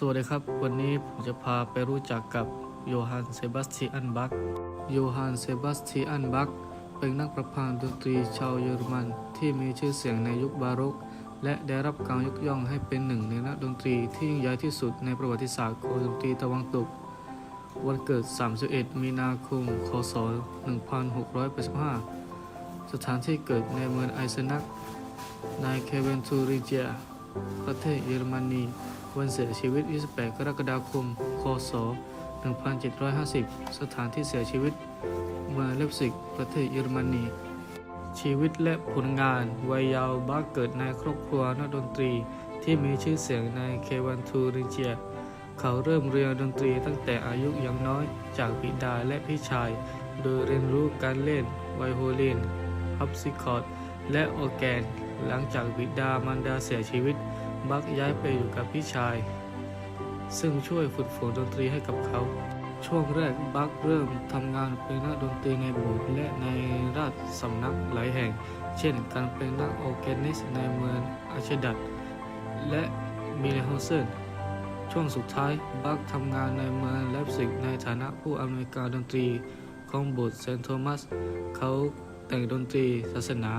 สวัสดีครับ วันนี้ผมจะพาไปรู้จักกับโยฮันเซบาสเตียนบัค โยฮันเซบาสเตียนบัค เป็นนักประพันธ์ดนตรีชาวเยอรมันที่มีชื่อเสียงในยุคบาโรก และได้รับการยกย่องให้เป็นหนึ่งในนักดนตรีที่ยิ่งใหญ่ที่สุดในประวัติศาสตร์ของดนตรีตะวันตก วันเกิด 31 มีนาคม คศ 1685 สถานที่เกิดในเมืองไอเซนัก ในเคเวนทูริเจีย ประเทศเยอรมนี วันเสียชีวิต 28 กรกฎาคม คศ 1750 สถานที่เสียชีวิต เมืองเลปซิก ประเทศเยอรมนี ชีวิตและผลงานวัยเยาว์บักเกิดในครอบครัวนักดนตรีที่มีชื่อเสียงในเควันทูริเจีย เขาเริ่มเรียนดนตรีตั้งแต่อายุยังน้อยจากบิดาและพี่ชาย โดยเรียนรู้การเล่นไวโอลินฮับซิคอร์ดและออแกน หลังจากบิดามารดาเสียชีวิต บักย้ายไปอยู่กับพี่ชาย ซึ่งช่วยฝึกฝนดนตรีให้กับเขา ช่วงแรกบักเริ่มทำงานเป็นนักดนตรีในโบสถ์และในราชสำนักหลายแห่ง เช่น การเป็นนักออร์แกนิสในเมืองอาเชดัตและมิเลเฮาเซนช่วงสุดท้ายบักทำงานในเมืองเลปซิกในฐานะผู้อำนวยการดนตรีของโบสถ์เซนต์โทมัส เขาแต่งดนตรีศาสนา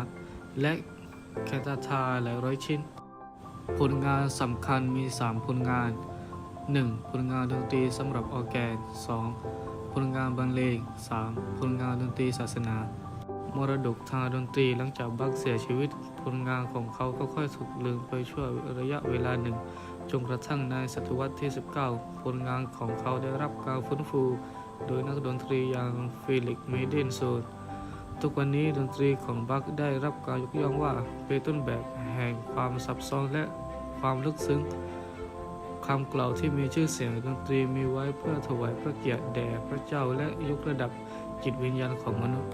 และ แคตาทาหลายร้อยชิ้น ผลงานสำคัญมี 3 ผลงาน 1. ผลงานดนตรีสำหรับออแกน 2. ผลงานบรรเลง 3. ผลงานดนตรีศาสนา มรดกทางดนตรีหลังจากบักเสียชีวิต ผลงานของเขาก็ค่อยถูกลืมไปชั่วระยะเวลาหนึ่งจนกระทั่งในศตวรรษที่ 19 ผลงานของเขาได้รับการฟื้นฟู โดยนักดนตรีอย่างฟิลิกเมเดนโซน ทุกวันนี้ดนตรีของบัคได้รับการยกย่องว่าเป็นต้นแบบแห่งความซับซ้อนและความลึกซึ้งคำกล่าวที่มีชื่อเสียงดนตรีมีไว้เพื่อถวายพระเกียรติแด่พระเจ้าและยกระดับจิตวิญญาณของมนุษย์